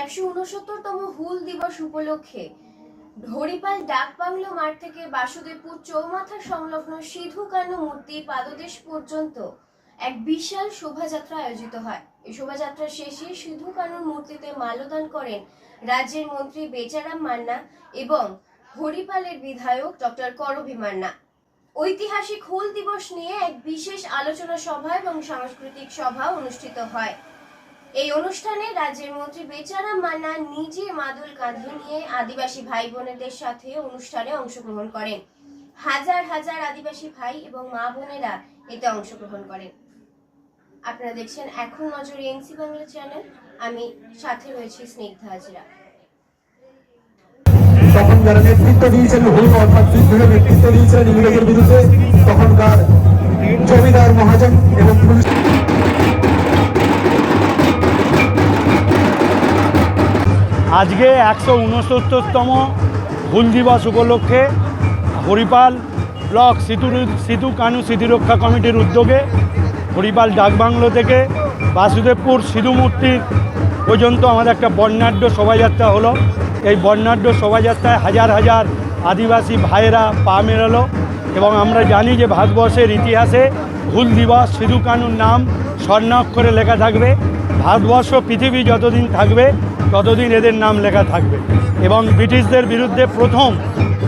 একশো উনসত্তরতম হুল দিবস উপলক্ষে হরিপাল ডাকবাংলো মাঠ থেকে বাসুদেবপুর চৌমাথা সংলগ্ন সিধু কানু মূর্তি পাদদেশ পর্যন্ত এক বিশাল শোভাযাত্রা আয়োজিত হয়। এই শোভাযাত্রা শেষে সিধু কানুর মূর্তিতে মাল্যদান করেন রাজ্যের মন্ত্রী বেচারাম মান্না এবং হরিপালের বিধায়ক ডক্টর করবি মান্না। ঐতিহাসিক হুল দিবস নিয়ে এক বিশেষ আলোচনা সভা এবং সাংস্কৃতিক সভা অনুষ্ঠিত হয়। এই অনুষ্ঠানে রাজ্যের মন্ত্রী বেচারাম মান্না নিজে মাদুল কাঁধে নিয়ে আদিবাসী ভাই বোনেদের সাথে অনুষ্ঠানে অংশগ্রহণ করেন। হাজার হাজার আদিবাসী ভাই এবং মা বোনেরা এতে অংশগ্রহণ করেন। আপনারা দেখছেন এখন নজরে এনসি বাংলা চ্যানেল। আমি সাথে রয়েছি স্নিগ্ধা হাজরা। তখন যারা নেতৃত্ব দিয়েছেন অর্থাৎ নেতৃত্ব দিয়েছিলেন ইংরেজের বিরুদ্ধে। তখনকার জমিদার মহাজন এবং পুলিশ আজকে একশো উনসত্তরতম হুল দিবস উপলক্ষে Haripal block CITU CITU Kanu স্মৃতিরক্ষা কমিটির উদ্যোগে হরিপাল ডাকবাংলো থেকে বাসুদেবপুর সিধু মূর্তির পর্যন্ত আমাদের একটা বর্ণাঢ্য শোভাযাত্রা হলো। এই বর্ণাঢ্য শোভাযাত্রায় হাজার হাজার আদিবাসী ভাইয়েরা পা মেরালো এবং আমরা জানি যে ভারতবর্ষের ইতিহাসে হুল দিবস, সিধু কানুর নাম স্বর্ণাক্ষরে লেখা থাকবে। ভারতবর্ষ পৃথিবী যতদিন থাকবে ততদিন এদের নাম লেখা থাকবে। এবং ব্রিটিশদের বিরুদ্ধে প্রথম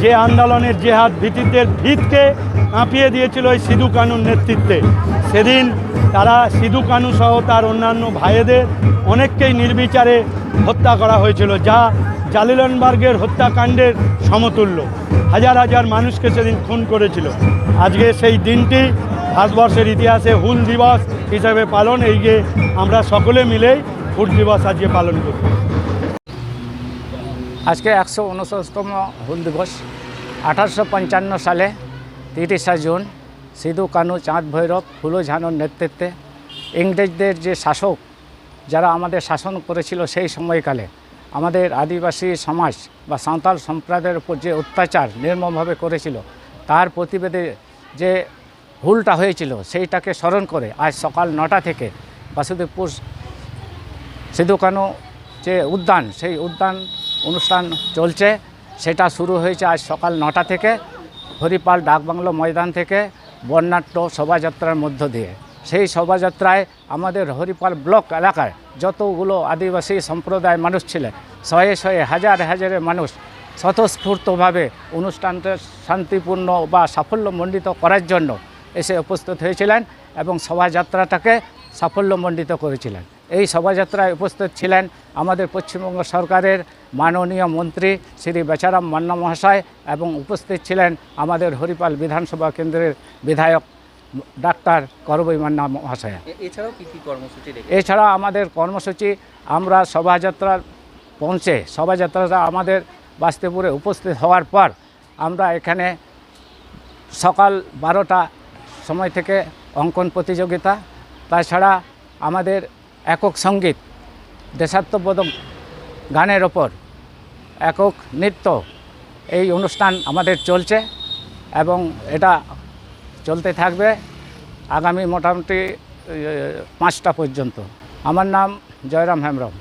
যে আন্দোলনের জেহাদ ব্রিটিশদের ভিতকে কাঁপিয়ে দিয়েছিল ওই সিধু কানুর নেতৃত্বে। সেদিন তারা সিধু কানু সহ তার অন্যান্য ভাইয়েদের অনেককেই নির্বিচারে হত্যা করা হয়েছিল, যা জালিলনবার্গের হত্যাকাণ্ডের সমতুল্য। হাজার হাজার মানুষকে সেদিন খুন করেছিল। আজকে সেই দিনটি ভারতবর্ষের ইতিহাসে হুল দিবস হিসাবে পালন। এই আমরা সকলে মিলেই হুল দিবস আজকে পালন করি আজকে একশো উনসত্তম হুল দিবস। আঠারোশো পঞ্চান্ন সালে তিরিশা জুন সিধু, কানু, চাঁদ, ভৈরব, ফুলো ঝানোর নেতৃত্বে ইংরেজদের যে শাসক যারা আমাদের শাসন করেছিল সেই সময়কালে আমাদের আদিবাসী সমাজ বা সাঁওতাল সম্প্রদায়ের উপর যে অত্যাচার নির্মমভাবে করেছিল, তার প্রতিবেদে যে হুলটা হয়েছিল সেইটাকে স্মরণ করে আজ সকাল নটা থেকে বাসুদেবপুর সিধু কানু যে উদ্যান, সেই উদ্যান অনুষ্ঠান চলছে। সেটা শুরু হয়েছে আজ সকাল নটা থেকে হরিপাল ডাকবাংলো ময়দান থেকে বর্ণাঢ্য শোভাযাত্রার মধ্য দিয়ে। সেই শোভাযাত্রায় আমাদের হরিপাল ব্লক এলাকায় যতগুলো আদিবাসী সম্প্রদায়ের মানুষ ছিলেন, শয়ে শয়ে হাজার হাজারে মানুষ স্বতঃস্ফূর্তভাবে অনুষ্ঠানটা শান্তিপূর্ণ বা সাফল্যমণ্ডিত করার জন্য এসে উপস্থিত হয়েছিলেন এবং শোভাযাত্রাটাকে সাফল্যমণ্ডিত করেছিলেন। এই শোভাযাত্রায় উপস্থিত ছিলেন আমাদের পশ্চিমবঙ্গ সরকারের মাননীয় মন্ত্রী শ্রী বেচারাম মান্না মহাশয় এবং উপস্থিত ছিলেন আমাদের হরিপাল বিধানসভা কেন্দ্রের বিধায়ক ডাক্তার করবই মান্না মহাশয়া। এছাড়াও কি কি কর্মসূচি এছাড়া আমাদের কর্মসূচি আমরা শোভাযাত্রার পৌঁছে শোভাযাত্রাটা আমাদের বাস্তেপুরে উপস্থিত হওয়ার পর আমরা এখানে সকাল বারোটা সময় থেকে অঙ্কন প্রতিযোগিতা তাছাড়া আমাদের একক সংগীত দেশাত্মবোধক গানের ওপর একক নৃত্য, এই অনুষ্ঠান আমাদের চলছে এবং এটা চলতে থাকবে আগামী মোটামুটি পাঁচটা পর্যন্ত। আমার নাম জয়রাম হেমব্রম।